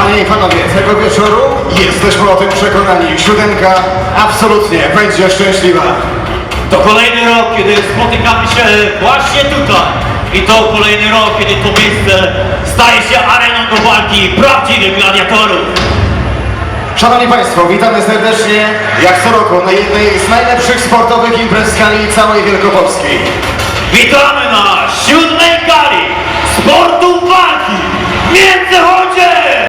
Panie i panowie, tego wieczoru jesteśmy o tym przekonani. Siódemka absolutnie będzie szczęśliwa. To kolejny rok, kiedy spotykamy się właśnie tutaj. I to kolejny rok, kiedy to miejsce staje się areną do walki prawdziwych gladiatorów. Szanowni Państwo, witamy serdecznie, jak co roku, na jednej z najlepszych sportowych imprez w skali całej Wielkopolskiej. Witamy na siódmej kali sportu walki w Międzychodzie!